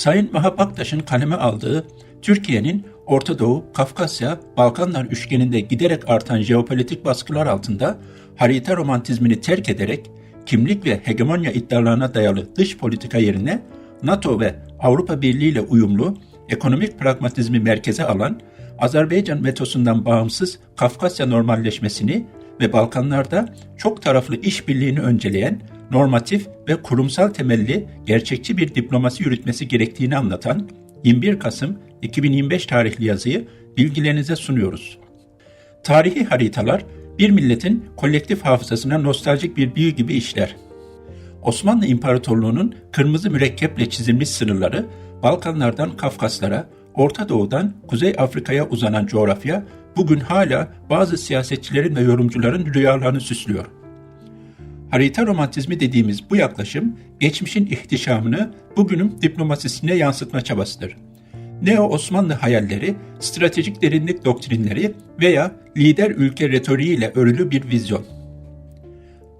Sayın Maha Baktaş'ın kaleme aldığı Türkiye'nin Orta Doğu, Kafkasya, Balkanlar üçgeninde giderek artan jeopolitik baskılar altında harita romantizmini terk ederek kimlik ve hegemonya iddialarına dayalı dış politika yerine NATO ve Avrupa Birliği ile uyumlu ekonomik pragmatizmi merkeze alan Azerbaycan vetosundan bağımsız Kafkasya normalleşmesini ve Balkanlarda çok taraflı işbirliğini önceleyen normatif ve kurumsal temelli gerçekçi bir diplomasi yürütmesi gerektiğini anlatan 21 Kasım 2025 tarihli yazıyı bilgilerinize sunuyoruz. Tarihi haritalar bir milletin kolektif hafızasına nostaljik bir büyü gibi işler. Osmanlı İmparatorluğu'nun kırmızı mürekkeple çizilmiş sınırları Balkanlardan Kafkaslara, Orta Doğu'dan Kuzey Afrika'ya uzanan coğrafya bugün hala bazı siyasetçilerin ve yorumcuların rüyalarını süslüyor. Harita romantizmi dediğimiz bu yaklaşım geçmişin ihtişamını bugünün diplomasisine yansıtma çabasıdır. Neo Osmanlı hayalleri, stratejik derinlik doktrinleri veya lider ülke retoriğiyle örülü bir vizyon.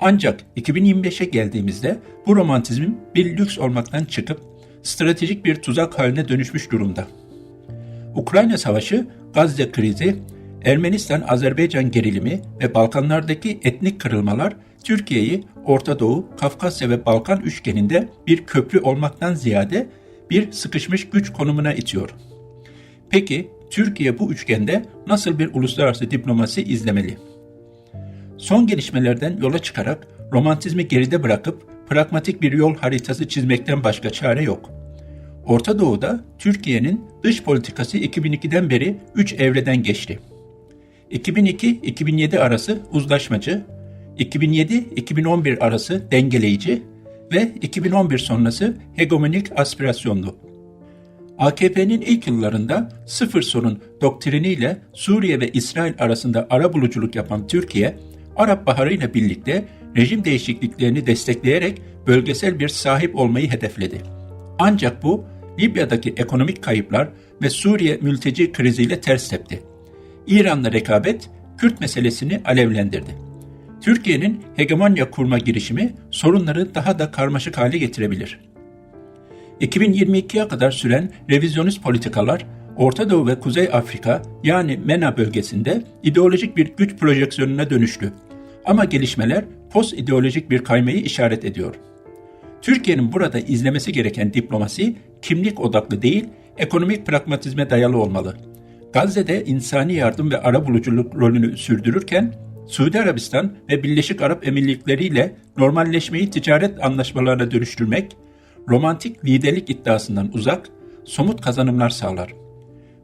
Ancak 2025'e geldiğimizde bu romantizmin bir lüks olmaktan çıkıp stratejik bir tuzak haline dönüşmüş durumda. Ukrayna Savaşı, Gazze krizi, Ermenistan-Azerbaycan gerilimi ve Balkanlardaki etnik kırılmalar Türkiye'yi Orta Doğu, Kafkasya ve Balkan üçgeninde bir köprü olmaktan ziyade bir sıkışmış güç konumuna itiyor. Peki Türkiye bu üçgende nasıl bir uluslararası diplomasi izlemeli? Son gelişmelerden yola çıkarak romantizmi geride bırakıp pragmatik bir yol haritası çizmekten başka çare yok. Orta Doğu'da Türkiye'nin dış politikası 2002'den beri 3 evreden geçti. 2002-2007 arası uzlaşmacı, 2007-2011 arası dengeleyici ve 2011 sonrası hegemonik aspirasyonlu. AKP'nin ilk yıllarında sıfır sorun doktriniyle Suriye ve İsrail arasında ara buluculuk yapan Türkiye, Arap Baharı ile birlikte rejim değişikliklerini destekleyerek bölgesel bir sahip olmayı hedefledi. Ancak bu Libya'daki ekonomik kayıplar ve Suriye mülteci kriziyle ters tepti. İran'la rekabet Kürt meselesini alevlendirdi. Türkiye'nin hegemonya kurma girişimi sorunları daha da karmaşık hale getirebilir. 2022'ye kadar süren revizyonist politikalar Orta Doğu ve Kuzey Afrika yani MENA bölgesinde ideolojik bir güç projeksiyonuna dönüştü. Ama gelişmeler post ideolojik bir kaymayı işaret ediyor. Türkiye'nin burada izlemesi gereken diplomasi kimlik odaklı değil, ekonomik pragmatizme dayalı olmalı. Gazze'de insani yardım ve arabuluculuk rolünü sürdürürken Suudi Arabistan ve Birleşik Arap Emirlikleri ile normalleşmeyi ticaret anlaşmalarına dönüştürmek, romantik liderlik iddiasından uzak, somut kazanımlar sağlar.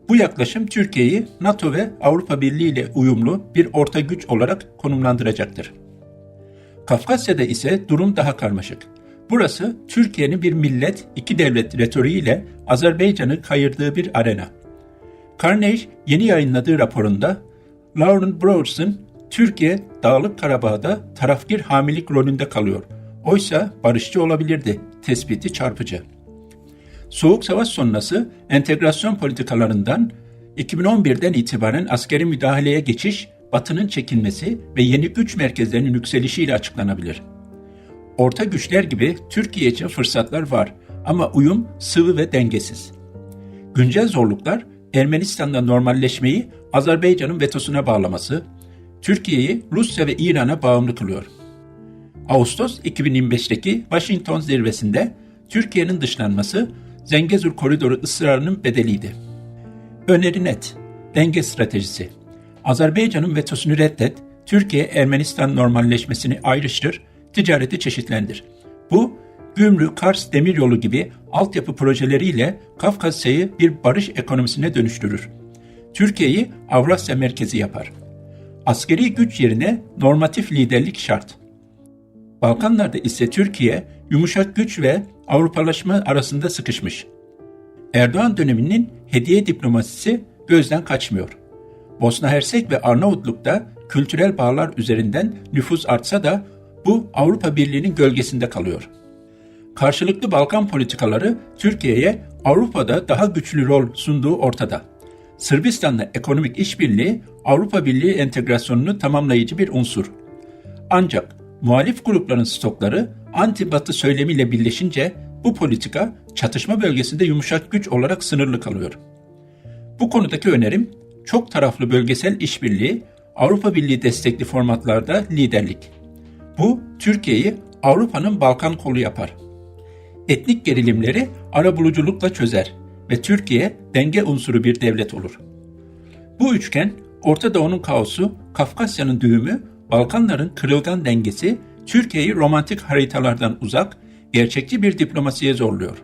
Bu yaklaşım Türkiye'yi NATO ve Avrupa Birliği ile uyumlu bir orta güç olarak konumlandıracaktır. Kafkasya'da ise durum daha karmaşık. Burası Türkiye'nin bir millet, iki devlet retoriğiyle Azerbaycan'ı kayırdığı bir arena. Carnage yeni yayınladığı raporunda Lauren Broads'ın Türkiye Dağlık Karabağ'da tarafgir hamilik rolünde kalıyor. Oysa barışçı olabilirdi. Tespiti çarpıcı. Soğuk Savaş sonrası entegrasyon politikalarından 2011'den itibaren askeri müdahaleye geçiş, Batı'nın çekilmesi ve yeni güç merkezlerinin yükselişiyle açıklanabilir. Orta güçler gibi Türkiye için fırsatlar var ama uyum sıvı ve dengesiz. Güncel zorluklar Ermenistan'da normalleşmeyi Azerbaycan'ın vetosuna bağlaması, Türkiye'yi Rusya ve İran'a bağımlı kılıyor. Ağustos 2025'teki Washington zirvesinde Türkiye'nin dışlanması Zengezur koridoru ısrarının bedeliydi. Öneri net, denge stratejisi. Azerbaycan'ın vetosunu reddet, Türkiye-Ermenistan normalleşmesini ayrıştır, ticareti çeşitlendir. Bu, Gümrük Kars Demiryolu gibi altyapı projeleriyle Kafkasya'yı bir barış ekonomisine dönüştürür. Türkiye'yi Avrasya merkezi yapar. Askeri güç yerine normatif liderlik şart. Balkanlarda ise Türkiye yumuşak güç ve Avrupalaşma arasında sıkışmış. Erdoğan döneminin hediye diplomasisi gözden kaçmıyor. Bosna Hersek ve Arnavutluk'ta kültürel bağlar üzerinden nüfus artsa da bu Avrupa Birliği'nin gölgesinde kalıyor. Karşılıklı Balkan politikaları Türkiye'ye Avrupa'da daha güçlü rol sunduğu ortada. Sırbistan'la ekonomik işbirliği Avrupa Birliği entegrasyonunu tamamlayıcı bir unsur. Ancak muhalif grupların stokları anti-batı söylemiyle birleşince bu politika çatışma bölgesinde yumuşak güç olarak sınırlı kalıyor. Bu konudaki önerim çok taraflı bölgesel işbirliği, Avrupa Birliği destekli formatlarda liderlik. Bu Türkiye'yi Avrupa'nın Balkan kolu yapar. Etnik gerilimleri arabuluculukla çözer ve Türkiye denge unsuru bir devlet olur. Bu üçgen Orta Doğu'nun kaosu, Kafkasya'nın düğümü, Balkanların kırılgan dengesi Türkiye'yi romantik haritalardan uzak, gerçekçi bir diplomasiye zorluyor.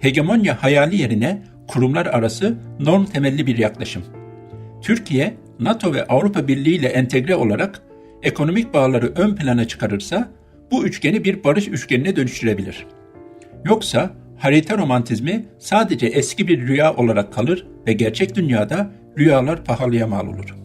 Hegemonya hayali yerine kurumlar arası norm temelli bir yaklaşım. Türkiye, NATO ve Avrupa Birliği ile entegre olarak ekonomik bağları ön plana çıkarırsa bu üçgeni bir barış üçgenine dönüştürebilir. Yoksa harita romantizmi sadece eski bir rüya olarak kalır ve gerçek dünyada rüyalar pahalıya mal olur.''